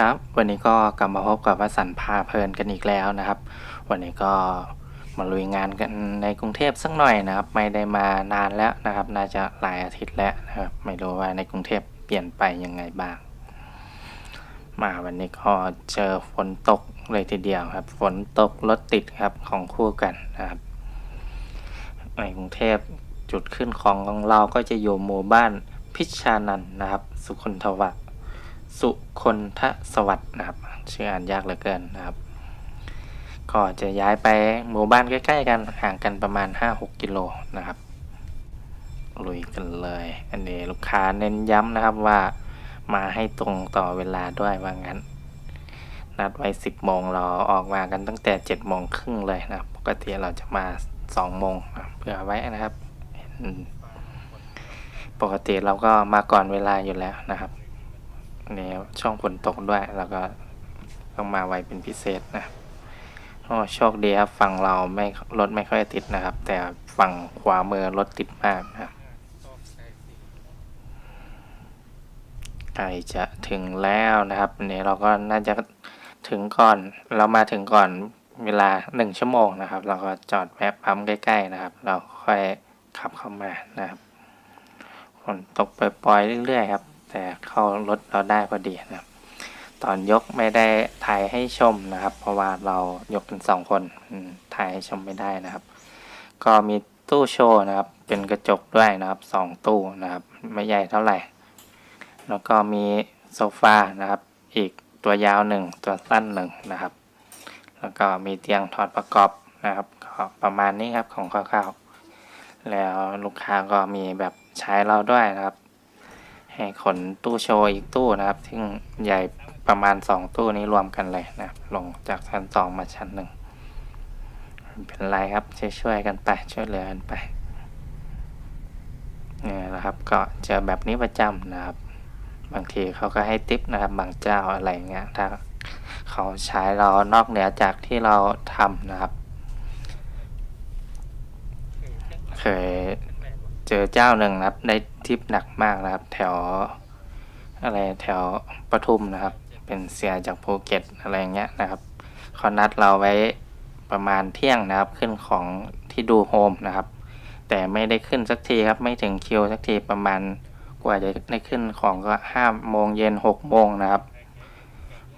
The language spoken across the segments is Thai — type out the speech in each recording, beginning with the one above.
ครับ วันนี้ก็กลับมาพบกับวสันต์พาเพลินกันอีกแล้วนะครับ วันนี้ก็มาลุยงานกันในกรุงเทพสักหน่อยนะครับ ไม่ได้มานานแล้วนะครับ น่าจะหลายอาทิตย์แล้วนะครับ ไม่รู้ว่าในกรุงเทพเปลี่ยนไปยังไงบ้าง มาวันนี้ก็เจอฝนตกเลยทีเดียวครับ ฝนตกรถติดครับของคู่กันนะครับ ในกรุงเทพจุดขึ้นของของเราก็จะอยู่หมู่บ้านพิชานันท์นะครับ สุคนทวัฒ สุคนทสวัสดิ์นะครับ ชื่ออ่านยากเหลือเกินนะครับ ก็จะย้ายไปหมู่บ้านใกล้ๆกันห่างกันประมาณ 5-6 กิโลนะครับ ลุยกันเลย อันนี้ลูกค้าเน้นย้ำนะครับว่ามาให้ตรงต่อเวลาด้วยว่างั้น นัดไว้ 10โมงเราออกมากันตั้งแต่7โมงครึ่งเลยนะครับ ปกติเราจะมา 2 โมงเผื่อไว้นะครับปกติเราก็มาก่อนเวลาอยู่แล้วนะครับ นี่ช่วงฝนตกด้วยเราก็ต้องมาไวเป็นพิเศษนะโอ้โชคดีครับฝั่งเราไม่รถไม่ค่อยติดนะครับ แต่ฝั่งขวามือรถติดมากนะครับใกล้จะถึงแล้วนะครับนี่เราก็น่าจะถึงก่อน เรามาถึงก่อนเวลาหนึ่งชั่วโมงนะครับ เราก็จอดแวะปั๊มใกล้ ๆนะครับ เราค่อยขับเข้ามานะครับฝนตกปล่อยๆเรื่อยๆครับ แต่เข้ารถเราได้พอดีนะครับ ตอนยกไม่ได้ถ่ายให้ชมนะครับ เพราะว่าเรายกกันสองคนถ่ายให้ชมไม่ได้นะครับ ก็มีตู้โชว์นะครับ เป็นกระจกด้วยนะครับสองตู้นะครับ ไม่ใหญ่เท่าไหร่ แล้วก็มีโซฟานะครับ อีกตัวยาวหนึ่งตัวสั้นหนึ่งนะครับ แล้วก็มีเตียงถอดประกอบนะครับก็ประมาณนี้ครับของคร่าวๆแล้วลูกค้าก็มีแบบใช้เราด้วยนะครับ ให้ขนตู้โชว์อีกตู้นะครับ ซึ่งใหญ่ประมาณสองตู้นี้รวมกันเลยนะลงจากชั้นสองมาชั้นหนึ่งเป็นไรครับช่วยๆกันไปช่วยเหลือกันไปเนี่ยนะครับ ก็เจอแบบนี้ประจำนะครับ บางทีเขาก็ให้ติปนะครับ บางเจ้าอะไรเงี้ยถ้าเขาใช้เรานอกเหนือจากที่เราทำนะครับ เคยเจอเจ้าหนึ่งนะครับได้ ทิปหนักมากนะครับ แถวอะไรแถวปทุมนะครับ เป็นเสียจากภูเก็ตอะไรเงี้ยนะครับเขานัดเราไว้ประมาณเที่ยงนะครับ ขึ้นของที่ดูโฮมนะครับ แต่ไม่ได้ขึ้นสักทีครับ ไม่ถึงคิวสักทีประมาณกว่าจะได้ขึ้นของก็ห้าโมงเย็นหกโมงนะครับ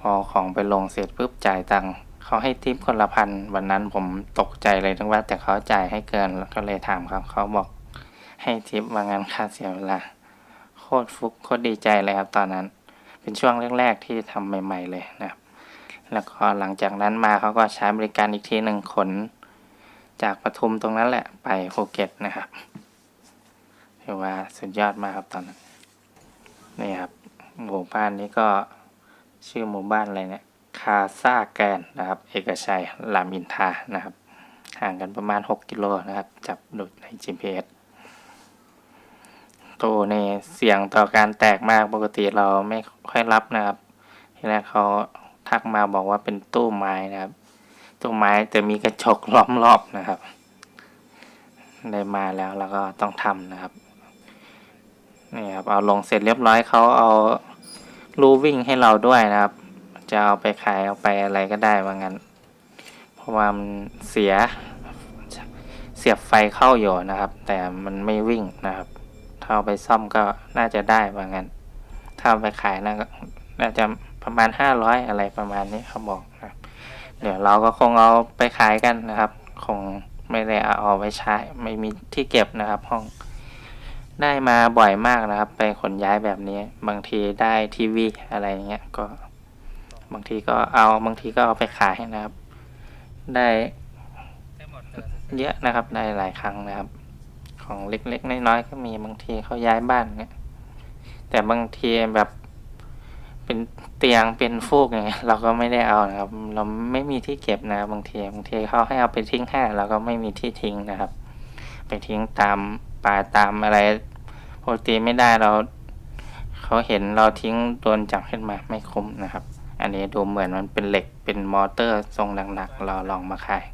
พอของไปลงเสร็จปุ๊บจ่ายตังค์เขาให้ทิปคนละพันวันนั้นผมตกใจเลยทั้งว่าแต่เขาจ่ายให้เกินแล้วก็เลยถามครับเขาบอก ให้ทิปว่างานค่าเสียเวลา โคตรฟุกโคตรดีใจเลยครับตอนนั้น เป็นช่วงแรก ๆ ที่ทำใหม่ ๆ เลยนะครับ แล้วก็หลังจากนั้นมาเขาก็ใช้บริการอีกทีหนึ่งขน จากปทุมตรงนั้นแหละไปภูเก็ตนะครับถือว่าสุดยอดมากครับตอนนั้นนี่ครับหมู่บ้านนี้ก็ชื่อหมู่บ้านอะไรเนี่ยคาซาแกนนะครับ เอกชัยรามอินทานะครับ ห่างกันประมาณ 6 กิโลนะครับ จับดูใน GPS ตู้นี่เสี่ยงต่อการแตกมากปกติเราไม่ค่อยรับนะครับทีแรกเขาทักมาบอกว่าเป็นตู้ไม้นะครับ ตู้ไม้แต่มีกระจกล้อมรอบนะครับ ได้มาแล้วแล้วก็ต้องทำนะครับนี่ครับเอาลงเสร็จเรียบร้อยเขาเอาลูวิ่งให้เราด้วยนะครับ จะเอาไปขายเอาไปอะไรก็ได้ว่างั้น เพราะว่ามันเสียเสียบไฟเข้าอยู่นะครับ แต่มันไม่วิ่งนะครับ ถ้าเอาไปซ่อมก็น่าจะได้ว่างั้นถ้าเอาไปขายน่าก็น่าจะประมาณห้าร้อยอะไรประมาณนี้เขาบอกนะเดี๋ยวเราก็คงเอาไปขายกันนะครับ คงไม่ได้เอาไว้ใช้ ไม่มีที่เก็บนะครับ ห้องได้มาบ่อยมากนะครับ ไปขนย้ายแบบนี้ บางทีได้ทีวีอะไรเงี้ยก็ บางทีก็เอาบางทีก็เอาไปขายนะครับ ได้เยอะนะครับได้หลายครั้งนะครับ ของเล็กๆน้อยๆก็มีบางทีเขาย้ายบ้านเงี้ยแต่บางทีแบบเป็นเตียงเป็นฟูกอย่างเงี้ยเราก็ไม่ได้เอานะครับ เราไม่มีที่เก็บนะบางทีบางทีเขาให้เอาไปทิ้งให้เราก็ไม่มีที่ทิ้งนะครับ ไปทิ้งตามป่าตามอะไรปกติไม่ได้เราเขาเห็นเราทิ้งโดนจับขึ้นมาไม่คุ้มนะครับ อันนี้ดูเหมือนมันเป็นเหล็กเป็นมอเตอร์ทรงหนักๆ เราลองมาขาย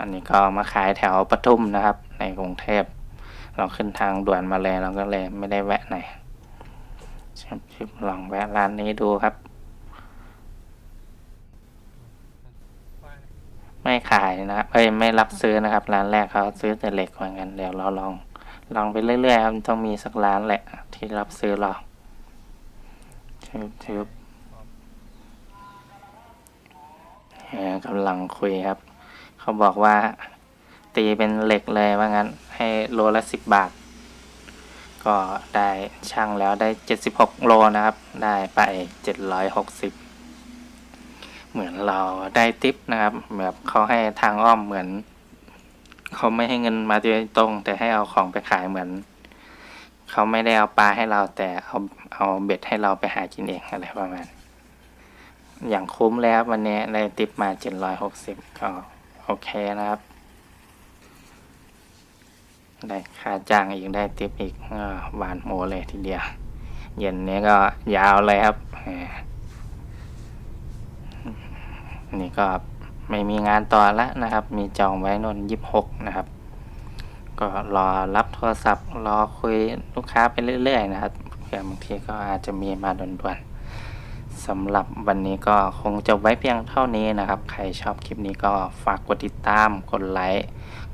อันนี้ก็มาขายแถวปทุมนะครับ ในกรุงเทพ เราขึ้นทางด่วนมาแล้วเราก็เลยไม่ได้แวะไหนชิบลองแวะร้านนี้ดูครับ ไม่ขายนะครับเอ้ไม่รับซื้อนะครับ ร้านแรกเขาซื้อแต่เหล็กเหมือนกันเดี๋ยวเราลองลองไปเรื่อยๆครับต้องมีสักร้านแหละ ที่รับซื้อเราชิบทึบกำลังคุยครับ เขาบอกว่า ตีเป็นเหล็กเลยว่างั้น ให้โลละสิบบาท ก็ได้ช่างแล้วได้เจ็ดสิบหกโลนะครับ ได้ไปเจ็ดร้อยหกสิบเหมือนเราได้ติปนะครับ แบบเขาให้ทางอ้อมเหมือน เขาไม่ให้เงินมาโดยตรง แต่ให้เอาของไปขายเหมือน เขาไม่ได้เอาปลาให้เราแต่เอาเอาเบ็ดให้เราไปหากินเองอะไรประมาณ อย่างคุ้มแล้ววันนี้ได้ติปมาเจ็ดร้อยหกสิบก็ โอเคนะครับได้ค่าจ้างอีกได้ติปอีกหวานหมูเลยทีเดียว เย็นนี้ก็ยาวเลยครับนี่ก็ไม่มีงานต่อละนะครับ มีจองไว้นนยี่หกนะครับ ก็รอรับโทรศัพท์ รอคุยลูกค้าไปเรื่อยๆนะครับเผื่อบางทีก็อาจจะมีมาด่วนๆ สำหรับวันนี้ก็คงจบไว้เพียงเท่านี้นะครับ ใครชอบคลิปนี้ก็ฝากกดติดตาม กดไลค์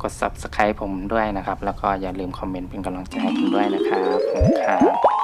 กด subscribe ผมด้วยนะครับ แล้วก็อย่าลืมคอมเมนต์เป็นกำลังใจให้ผมด้วยนะครับขอบคุณครับ